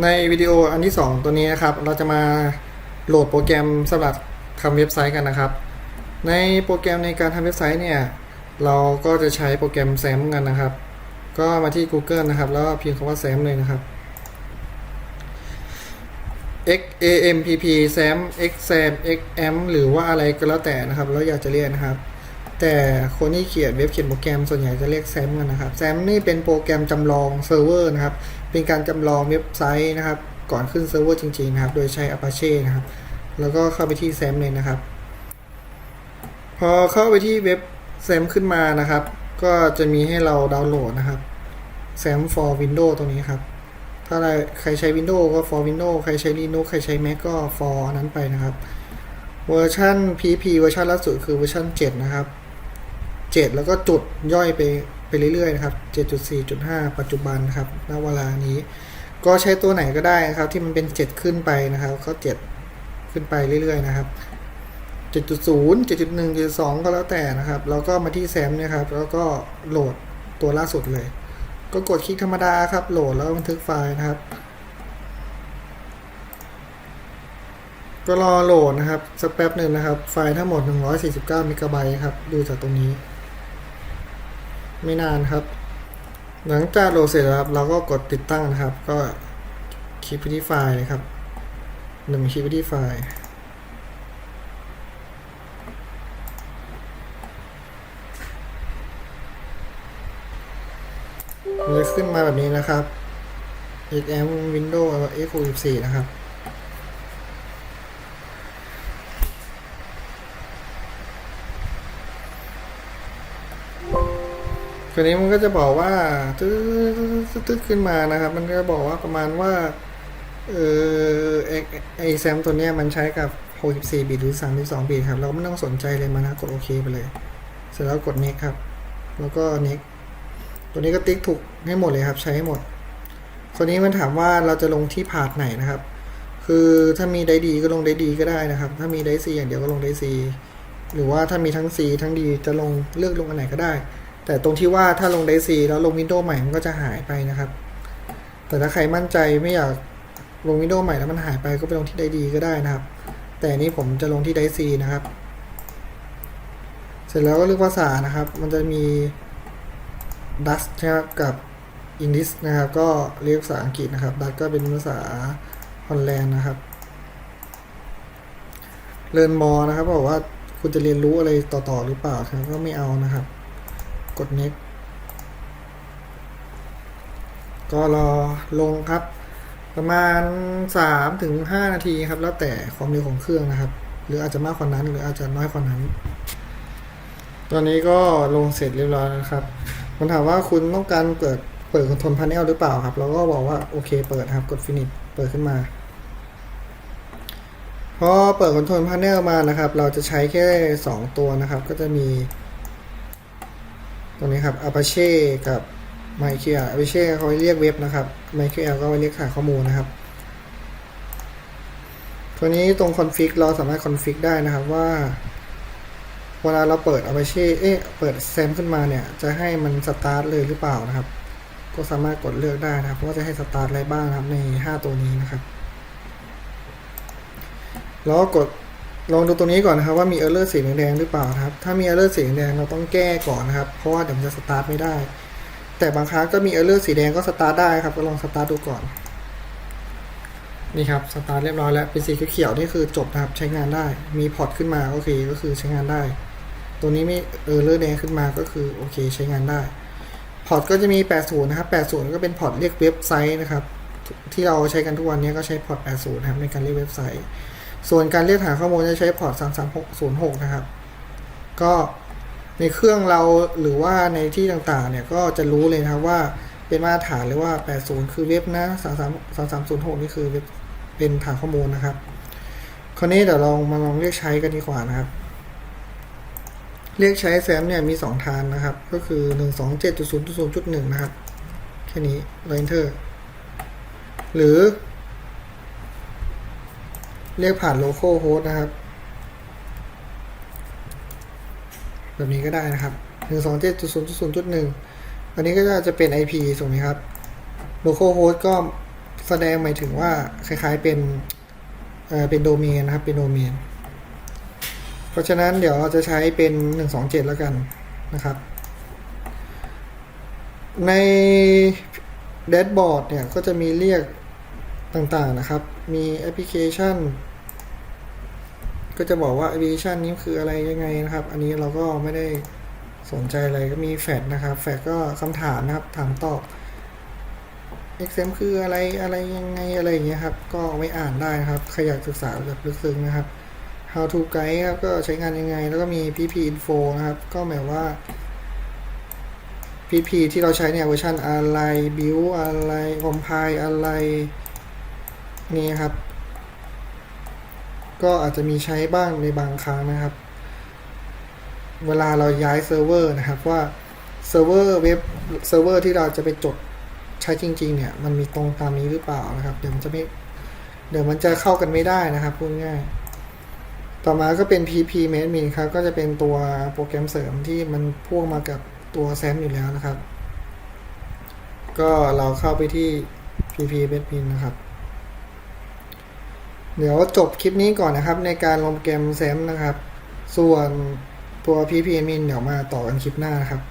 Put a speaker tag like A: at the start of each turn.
A: ในวิดีโออันที่ 2 ตัวนี้นะครับ เราจะมาโหลดโปรแกรมสำหรับทำเว็บไซต์กันนะครับ ในโปรแกรมในการทำเว็บไซต์เนี่ย เราก็จะใช้โปรแกรม SAM กันนะครับ ก็มาที่ Google นะครับ แล้วพิมพ์คำว่า SAM เลยนะครับ x a m p p SAM x SAM x am หรือว่าอะไรก็แล้วแต่นะครับ แล้วอยากจะเรียกนะครับ แต่คนที่เขียนเว็บเขียนโปรแกรมส่วนใหญ่จะเรียก SAM กันนะครับ SAM นี่เป็นโปรแกรมจำลองเซิร์ฟเวอร์นะครับ เป็นการจำลองเว็บไซต์นะครับ ก่อนขึ้นเซิร์ฟเวอร์จริงๆนะครับ โดยใช้ Apache นะครับ แล้วก็เข้าไปที่ SAM เลยนะครับ พอเข้าไปที่เว็บ SAM ขึ้นมานะครับ ก็จะมีให้เราดาวน์โหลดนะครับ SAM for Windows ตรงนี้ครับ ถ้าใครใช้ Windows ก็ for Windows ใครใช้ Linux ใครใช้ Mac ก็ for นนั้นไปนะครับ เวอร์ชัน PP เวอร์ชันล่าสุดคือเวอร์ชัน7นะครับ 7 แล้วก็จุดย่อยไปไปเรื่อยๆนะครับ 7.4.5 ปัจจุบันนะครับณเวลานี้ ก็ใช้ตัวไหนก็ได้นะครับ ที่มันเป็น 7 ขึ้นไปนะครับก็7ขึ้นไปเรื่อยๆนะครับ 7.0 7.1 7.2 ก็แล้วแต่นะครับ แล้วก็มาที่แซมเนี่ยครับ แล้วก็โหลดตัวล่าสุดเลย ก็กดคลิกธรรมดาครับ โหลดแล้วบันทึกไฟล์นะครับ ก็รอโหลดนะครับสักแป๊บหนึ่งนะครับ ไฟล์ทั้งหมด 149 เมกะไบต์ครับ ดูจากตรงนี้ ไม่นานครับ หลังจากโหลดเสร็จแล้วครับ เราก็กดติดตั้งนะครับ ก็คลิกไปที่ไฟล์เลยครับหนึ่งคลิกไปที่ไฟล์มันจะขึ้นมาแบบนี้นะครับ XM Windows X64 นะครับ คราวนี้มันก็จะบอกว่าตึ๊ดตึ๊ดขึ้นมานะครับ มันก็บอกว่าประมาณว่าเออไอแซมตัวเนี้ยมันใช้กับ 64 บิตหรือ 32 บิตครับ เราก็ไม่ต้องสนใจเลยมันะกดโอเคไปเลย เสร็จแล้วกด next ครับ แล้วก็ next ตัวนี้ก็ติ๊กถูกให้หมดเลยครับ ใช้ให้หมดคราวนี้มันถามว่าเราจะลงที่พาร์ทไหนนะครับ คือถ้ามีได้ดีก็ลงได้ดีก็ได้นะครับ ถ้ามีได้ซีอย่างเดียวก็ลงได้ซีหรือว่าถ้ามีทั้ง C ทั้งดีจะลงเลือกลงอันไหนก็ได้ แต่ตรงที่ว่าถ้าลงไดซีแล้วลงวินโดว์ใหม่มันก็จะหายไปนะครับ แต่ถ้าใครมั่นใจไม่อยากลงวินโดว์ใหม่แล้วมันหายไปก็ไปลงที่ไดดีก็ได้นะครับ แต่นี้ผมจะลงที่ไดซีนะครับ เสร็จแล้วก็เลือกภาษานะครับ มันจะมี Dutch นะครับกับ English นะครับ ก็เรียกภาษาอังกฤษนะครับ Dutch ก็เป็นภาษาฮอลแลนด์นะครับเรียนมอนะครับบอกว่าคุณจะเรียนรู้อะไรต่อๆหรือเปล่าครับก็ไม่เอานะครับ กด next ก็รอลงครับ ประมาณ 3 ถึง 5 นาทีครับ แล้วแต่ความเร็วของเครื่องนะครับ หรืออาจจะมากกว่านั้น หรืออาจจะน้อยกว่านั้น ตอนนี้ก็ลงเสร็จเรียบร้อยแล้วครับมันถามว่าคุณต้องการเปิดเปิดคอนโทรลพาเนลหรือเปล่าครับ เราก็บอกว่าโอเค เปิดครับ กด finish เปิดขึ้นมา พอเปิดคอนโทรลพาเนลมานะครับ เราจะใช้แค่ 2 ตัวนะครับ ก็จะมี รงนี้ครับ Apache กับ MySQL Apache เขาเรียกเว็บนะครับ MySQL ก็เรียกหาข้อมูลนะครับ ตัวนี้ตรง config เราสามารถ config ได้นะครับว่า เวลาเราเปิด Apache เอ๊ะเปิดแซมขึ้นมาเนี่ย จะให้มันสตาร์ทเลยหรือเปล่านะครับ ก็สามารถกดเลือกได้นะครับว่าจะให้สตาร์ทอะไรบ้างนะครับใน 5 ตัวนี้นะครับ แล้วกด ลองดูตรงนี้ก่อนนะครับว่ามี error สีแดงหรือเปล่าครับ ถ้ามี error สีแดงเราต้องแก้ก่อนนะครับ เพราะว่าเดี๋ยวมันจะสตาร์ทไม่ได้ แต่บางครั้งก็มี error สีแดงก็สตาร์ทได้ครับก็ลองสตาร์ทดูก่อน นี่ครับสตาร์ทเรียบร้อยแล้วเป็นสีเขียวนี่คือจบนะครับใช้งานได้ มีพอร์ตขึ้นมาโอเคก็คือใช้งานได้ ตัวนี้ไม่เออเลอร์แดงขึ้นมาก็คือโอเคใช้งานได้ พอร์ตก็จะมี 80 นะครับ 80 ก็เป็นพอร์ตเรียกเว็บไซต์นะครับที่เราใช้กันทุกวันนี้ก็ใช้พอร์ต 80 นะครับในการเรียกเว็บไซต์ ส่วนการเรียกหาข้อมูลจะใช้พอร์ต 33606 นะครับ ก็ในเครื่องเราหรือว่าในที่ต่างๆ เนี่ยก็จะรู้เลยนะครับว่าเป็นมาตรฐานหรือว่า 80 คือเว็บนะ33 3306 นี่คือเว็บเป็นฐานข้อมูลนะครับ คราวนี้เดี๋ยวลองมาลองเรียกใช้กันดีกว่านะครับ เรียกใช้แซมเนี่ยมี 2 ทางนะครับ ก็คือ 127.0.0.1 นะครับ แค่นี้เรา enter หรือ เรียกผ่าน local host นะครับ แบบนี้ก็ได้นะครับ127.0.0.1อันนี้ก็จะเป็น IP ถูกไหมครับ local host ก็แสดงหมายถึงว่าคล้ายๆเป็นเอ่อเป็นโดเมนนะครับ เป็นโดเมน เพราะฉะนั้นเดี๋ยวเราจะใช้เป็น 127 แล้วกันนะครับ ในแดชบอร์ดเนี่ยก็จะมีเรียก ต่างๆนะครับ มีแอปพลิเคชัน ก็จะบอกว่าแอปพลิเคชันนี้คืออะไรยังไงนะครับ อันนี้เราก็ไม่ได้สนใจอะไรก็มีแฟดนะครับ แฟดก็คำถามนะครับ ถามตอบ XM คืออะไรอะไรยังไงอะไรอย่างเงี้ยครับ ก็ไว้อ่านได้นะครับ ใครอยากศึกษาแบบลึกซึ้งนะครับ How to Guide ครับ ก็ใช้งานยังไง แล้วก็มี PP Info นะครับ ก็หมายว่า PP ที่เราใช้เนี่ยเวอร์ชันอะไร build อะไร compile อะไร นี่ครับ ก็อาจจะมีใช้บ้างในบางครั้งนะครับ เวลาเราย้ายเซิร์ฟเวอร์นะครับว่าเซิร์ฟเวอร์เว็บเซิร์ฟเวอร์ที่เราจะไปจดใช้จริง ๆ เนี่ยมันมีตรงตามนี้หรือเปล่านะครับ เดี๋ยวมันจะไม่เดี๋ยวมันจะเข้ากันไม่ได้นะครับพูดง่ายต่อมาก็เป็น PP m a d m i n ครับ ก็จะเป็นตัวโปรแกรมเสริมที่มันพ่วงมากับตัวแซมอยู่แล้วนะครับ ก็เราเข้าไปที่ PP m a d m i n นะครับ เดี๋ยวจบคลิปนี้ก่อนนะครับ ในการลงเกมแซมนะครับ ส่วนตัว PP m a d m i n เดี๋ยวมาต่อกันคลิปหน้านะครับ